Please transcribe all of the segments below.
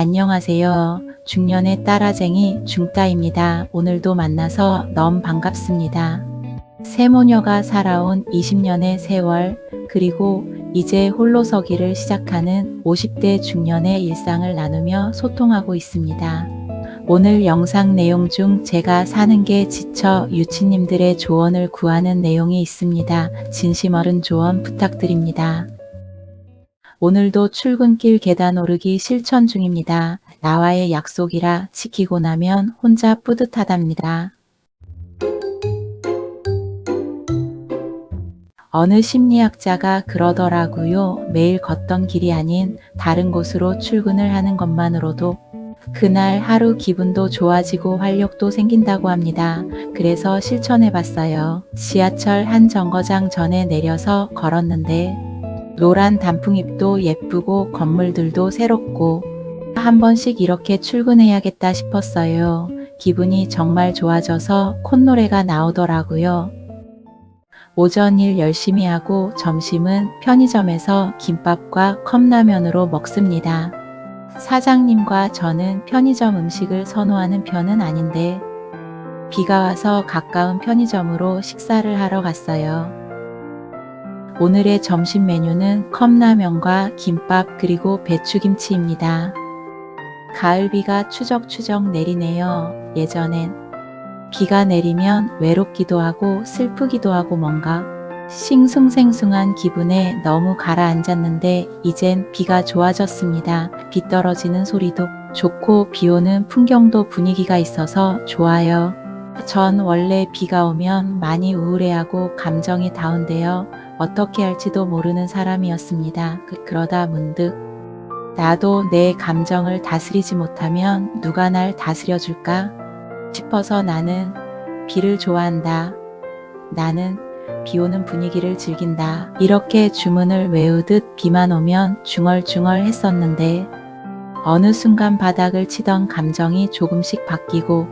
안녕하세요. 중년의 딸아쟁이 중따입니다. 오늘도 만나서 너무 반갑습니다. 세모녀가 살아온 20년의 세월, 그리고 이제 홀로서기를 시작하는 50대 중년의 일상을 나누며 소통하고 있습니다. 오늘 영상 내용 중 제가 사는 게 지쳐 유치님들의 조언을 구하는 내용이 있습니다. 진심 어른 조언 부탁드립니다. 오늘도 출근길 계단 오르기 실천 중입니다. 나와의 약속이라 지키고 나면 혼자 뿌듯하답니다. 어느 심리학자가 그러더라고요. 매일 걷던 길이 아닌 다른 곳으로 출근을 하는 것만으로도 그날 하루 기분도 좋아지고 활력도 생긴다고 합니다. 그래서 실천해 봤어요. 지하철 한 정거장 전에 내려서 걸었는데 노란 단풍잎도 예쁘고 건물들도 새롭고 한 번씩 이렇게 출근해야겠다 싶었어요. 기분이 정말 좋아져서 콧노래가 나오더라고요. 오전 일 열심히 하고 점심은 편의점에서 김밥과 컵라면으로 먹습니다. 사장님과 저는 편의점 음식을 선호하는 편은 아닌데 비가 와서 가까운 편의점으로 식사를 하러 갔어요. 오늘의 점심 메뉴는 컵라면과 김밥 그리고 배추김치입니다. 가을비가 추적추적 내리네요. 예전엔 비가 내리면 외롭기도 하고 슬프기도 하고 뭔가 싱숭생숭한 기분에 너무 가라앉았는데 이젠 비가 좋아졌습니다. 비 떨어지는 소리도 좋고 비 오는 풍경도 분위기가 있어서 좋아요. 전 원래 비가 오면 많이 우울해하고 감정이 다운되어 어떻게 할지도 모르는 사람이었습니다. 그- 그러다 문득 나도 내 감정을 다스리지 못하면 누가 날 다스려줄까 싶어서 나는 비를 좋아한다. 나는 비 오는 분위기를 즐긴다. 이렇게 주문을 외우듯 비만 오면 중얼중얼 했었는데 어느 순간 바닥을 치던 감정이 조금씩 바뀌고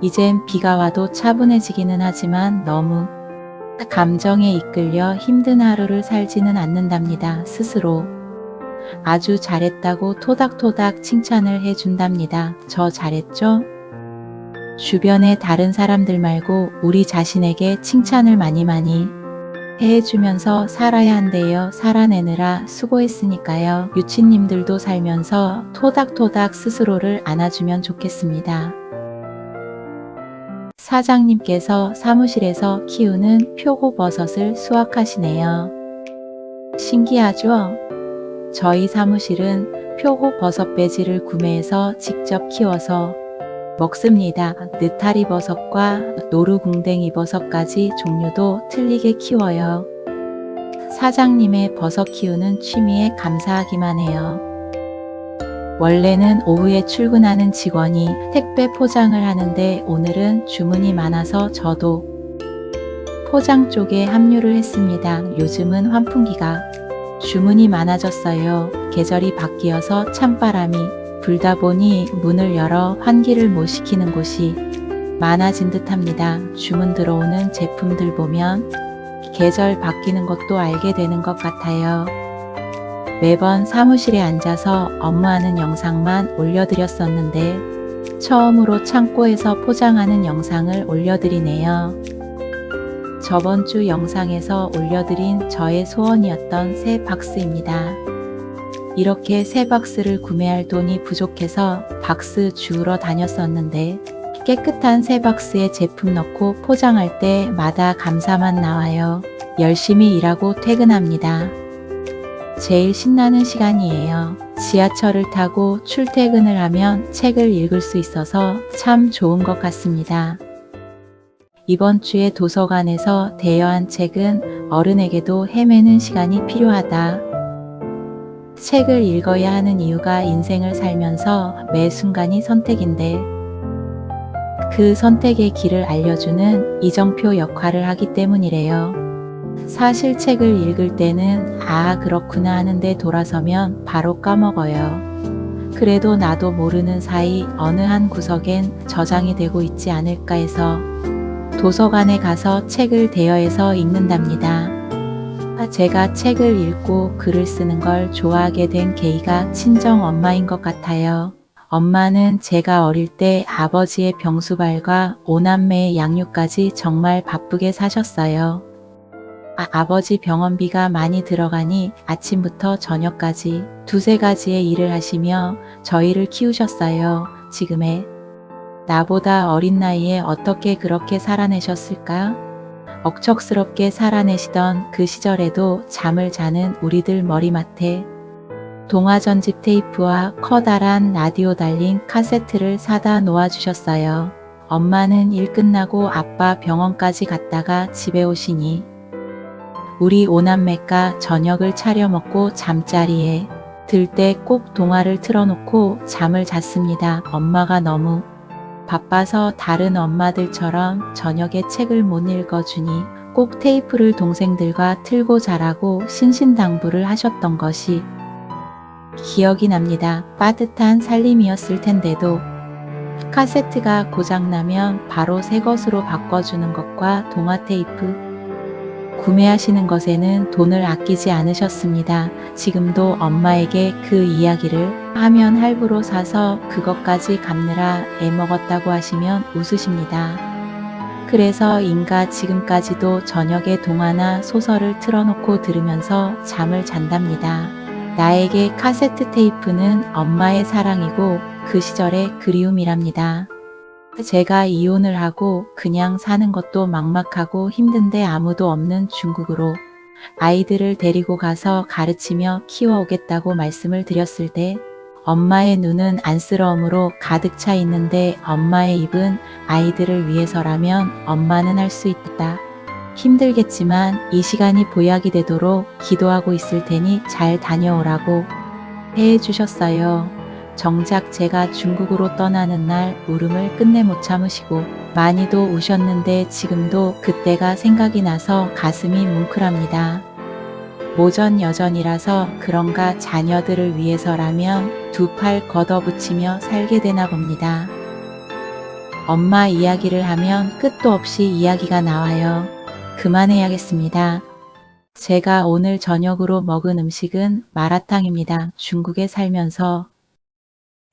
이젠 비가 와도 차분해지기는 하지만 너무 감정에 이끌려 힘든 하루를 살지는 않는답니다. 스스로. 아주 잘했다고 토닥토닥 칭찬을 해준답니다. 저 잘했죠? 주변의 다른 사람들 말고 우리 자신에게 칭찬을 많이 많이 해주면서 살아야 한대요. 살아내느라 수고했으니까요. 유치님들도 살면서 토닥토닥 스스로를 안아주면 좋겠습니다. 사장님께서 사무실에서 키우는 표고버섯을 수확하시네요. 신기하죠? 저희 사무실은 표고버섯 배지를 구매해서 직접 키워서 먹습니다. 느타리 버섯과 노루궁뎅이 버섯까지 종류도 틀리게 키워요. 사장님의 버섯 키우는 취미에 감사하기만 해요. 원래는 오후에 출근하는 직원이 택배 포장을 하는데 오늘은 주문이 많아서 저도 포장 쪽에 합류를 했습니다. 요즘은 환풍기가 주문이 많아졌어요. 계절이 바뀌어서 찬바람이 불다 보니 문을 열어 환기를 못 시키는 곳이 많아진 듯 합니다. 주문 들어오는 제품들 보면 계절 바뀌는 것도 알게 되는 것 같아요. 매번 사무실에 앉아서 업무하는 영상만 올려드렸었는데 처음으로 창고에서 포장하는 영상을 올려드리네요. 저번 주 영상에서 올려드린 저의 소원이었던 새 박스입니다. 이렇게 새 박스를 구매할 돈이 부족해서 박스 주우러 다녔었는데 깨끗한 새 박스에 제품 넣고 포장할 때마다 감사만 나와요. 열심히 일하고 퇴근합니다. 제일 신나는 시간이에요. 지하철을 타고 출퇴근을 하면 책을 읽을 수 있어서 참 좋은 것 같습니다. 이번 주에 도서관에서 대여한 책은 어른에게도 헤매는 시간이 필요하다. 책을 읽어야 하는 이유가 인생을 살면서 매 순간이 선택인데 그 선택의 길을 알려주는 이정표 역할을 하기 때문이래요. 사실 책을 읽을 때는 아, 그렇구나 하는데 돌아서면 바로 까먹어요. 그래도 나도 모르는 사이 어느 한 구석엔 저장이 되고 있지 않을까 해서 도서관에 가서 책을 대여해서 읽는답니다. 제가 책을 읽고 글을 쓰는 걸 좋아하게 된 계기가 친정 엄마인 것 같아요. 엄마는 제가 어릴 때 아버지의 병수발과 오남매의 양육까지 정말 바쁘게 사셨어요. 아, 버지 병원비가 많이 들어가니 아침부터 저녁까지 두세 가지의 일을 하시며 저희를 키우셨어요. 지금의 나보다 어린 나이에 어떻게 그렇게 살아내셨을까? 억척스럽게 살아내시던 그 시절에도 잠을 자는 우리들 머리맡에 동화 전집 테이프와 커다란 라디오 달린 카세트를 사다 놓아주셨어요. 엄마는 일 끝나고 아빠 병원까지 갔다가 집에 오시니 우리 오남매가 저녁을 차려 먹고 잠자리에 들 때 꼭 동화를 틀어놓고 잠을 잤습니다. 엄마가 너무 바빠서 다른 엄마들처럼 저녁에 책을 못 읽어주니 꼭 테이프를 동생들과 틀고 자라고 신신당부를 하셨던 것이 기억이 납니다. 빠듯한 살림이었을 텐데도 카세트가 고장나면 바로 새 것으로 바꿔주는 것과 동화 테이프 구매하시는 것에는 돈을 아끼지 않으셨습니다. 지금도 엄마에게 그 이야기를 하면 할부로 사서 그것까지 갚느라 애먹었다고 하시면 웃으십니다. 그래서 인가 지금까지도 저녁에 동화나 소설을 틀어놓고 들으면서 잠을 잔답니다. 나에게 카세트 테이프는 엄마의 사랑이고 그 시절의 그리움이랍니다. 제가 이혼을 하고 그냥 사는 것도 막막하고 힘든데 아무도 없는 중국으로 아이들을 데리고 가서 가르치며 키워오겠다고 말씀을 드렸을 때 엄마의 눈은 안쓰러움으로 가득 차 있는데 엄마의 입은 아이들을 위해서라면 엄마는 할 수 있다. 힘들겠지만 이 시간이 보약이 되도록 기도하고 있을 테니 잘 다녀오라고 해 주셨어요. 정작 제가 중국으로 떠나는 날 울음을 끝내 못 참으시고 많이도 우셨는데 지금도 그때가 생각이 나서 가슴이 뭉클합니다. 모전 여전이라서 그런가 자녀들을 위해서라면 두 팔 걷어붙이며 살게 되나 봅니다. 엄마 이야기를 하면 끝도 없이 이야기가 나와요. 그만해야겠습니다. 제가 오늘 저녁으로 먹은 음식은 마라탕입니다. 중국에 살면서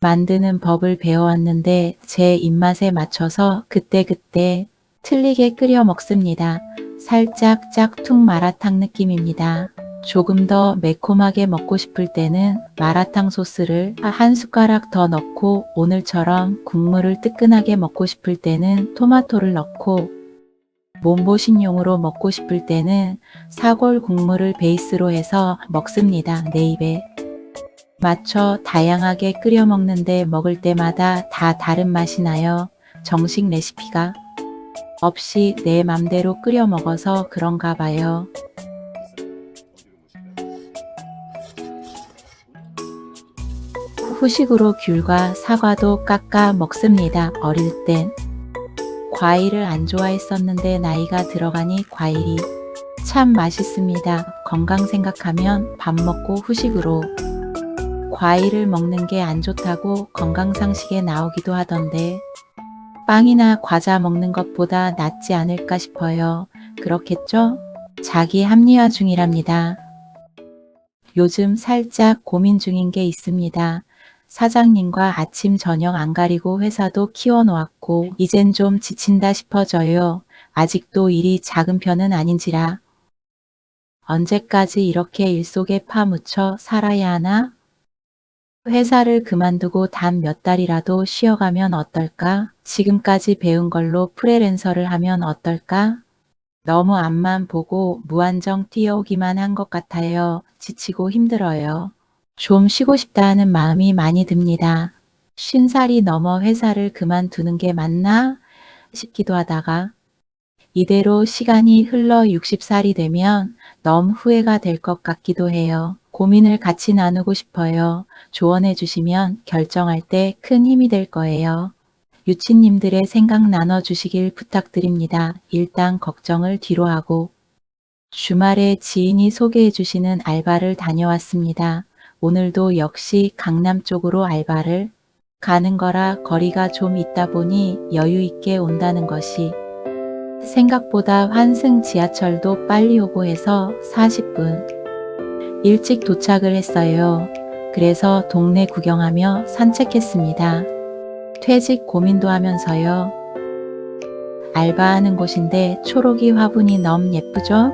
만드는 법을 배워왔는데 제 입맛에 맞춰서 그때그때 틀리게 끓여 먹습니다. 살짝 짝퉁 마라탕 느낌입니다. 조금 더 매콤하게 먹고 싶을 때는 마라탕 소스를 한 숟가락 더 넣고 오늘처럼 국물을 뜨끈하게 먹고 싶을 때는 토마토를 넣고 몸보신용으로 먹고 싶을 때는 사골 국물을 베이스로 해서 먹습니다. 내 입에 맞춰 다양하게 끓여 먹는데 먹을 때마다 다 다른 맛이 나요. 정식 레시피가 없이 내 맘대로 끓여 먹어서 그런가 봐요. 후식으로 귤과 사과도 깎아 먹습니다. 어릴 땐 과일을 안 좋아했었는데 나이가 들어가니 과일이 참 맛있습니다. 건강 생각하면 밥 먹고 후식으로 과일을 먹는 게 안 좋다고 건강상식에 나오기도 하던데 빵이나 과자 먹는 것보다 낫지 않을까 싶어요. 그렇겠죠? 자기 합리화 중이랍니다. 요즘 살짝 고민 중인 게 있습니다. 사장님과 아침 저녁 안 가리고 회사도 키워놓았고 이젠 좀 지친다 싶어져요. 아직도 일이 작은 편은 아닌지라. 언제까지 이렇게 일 속에 파묻혀 살아야 하나? 회사를 그만두고 단 몇 달이라도 쉬어가면 어떨까? 지금까지 배운 걸로 프리랜서를 하면 어떨까? 너무 앞만 보고 무한정 뛰어오기만 한 것 같아요. 지치고 힘들어요. 좀 쉬고 싶다는 마음이 많이 듭니다. 쉰 살이 넘어 회사를 그만두는 게 맞나 싶기도 하다가 이대로 시간이 흘러 60살이 되면 너무 후회가 될 것 같기도 해요. 고민을 같이 나누고 싶어요. 조언해 주시면 결정할 때 큰 힘이 될 거예요. 유치님들의 생각 나눠주시길 부탁드립니다. 일단 걱정을 뒤로 하고 주말에 지인이 소개해 주시는 알바를 다녀왔습니다. 오늘도 역시 강남 쪽으로 알바를 가는 거라 거리가 좀 있다 보니 여유 있게 온다는 것이 생각보다 환승 지하철도 빨리 오고 해서 40분 일찍 도착을 했어요. 그래서 동네 구경하며 산책했습니다. 퇴직 고민도 하면서요. 알바하는 곳인데 초록이 화분이 너무 예쁘죠?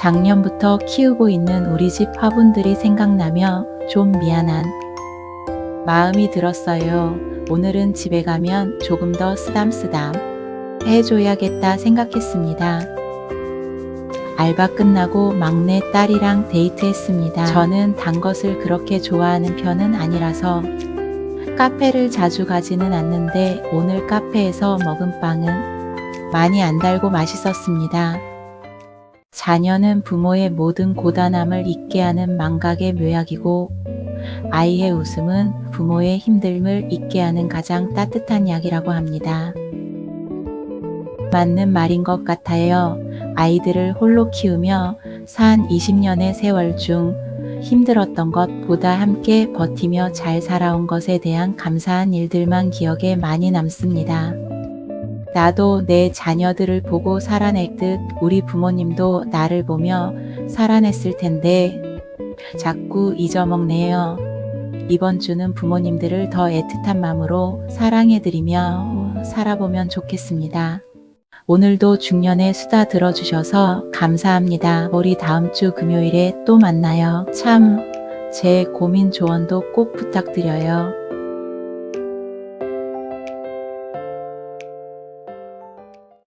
작년부터 키우고 있는 우리 집 화분들이 생각나며 좀 미안한 마음이 들었어요. 오늘은 집에 가면 조금 더 쓰담쓰담 해줘야겠다 생각했습니다. 알바 끝나고 막내 딸이랑 데이트했습니다. 저는 단 것을 그렇게 좋아하는 편은 아니라서 카페를 자주 가지는 않는데 오늘 카페에서 먹은 빵은 많이 안 달고 맛있었습니다. 자녀는 부모의 모든 고단함을 잊게 하는 망각의 묘약이고 아이의 웃음은 부모의 힘듦을 잊게 하는 가장 따뜻한 약이라고 합니다. 맞는 말인 것 같아요. 아이들을 홀로 키우며 산 20년의 세월 중 힘들었던 것보다 함께 버티며 잘 살아온 것에 대한 감사한 일들만 기억에 많이 남습니다. 나도 내 자녀들을 보고 살아낼 듯 우리 부모님도 나를 보며 살아냈을 텐데 자꾸 잊어먹네요. 이번 주는 부모님들을 더 애틋한 마음으로 사랑해드리며 살아보면 좋겠습니다. 오늘도 중년의 수다 들어주셔서 감사합니다. 우리 다음 주 금요일에 또 만나요. 참, 제 고민 조언도 꼭 부탁드려요.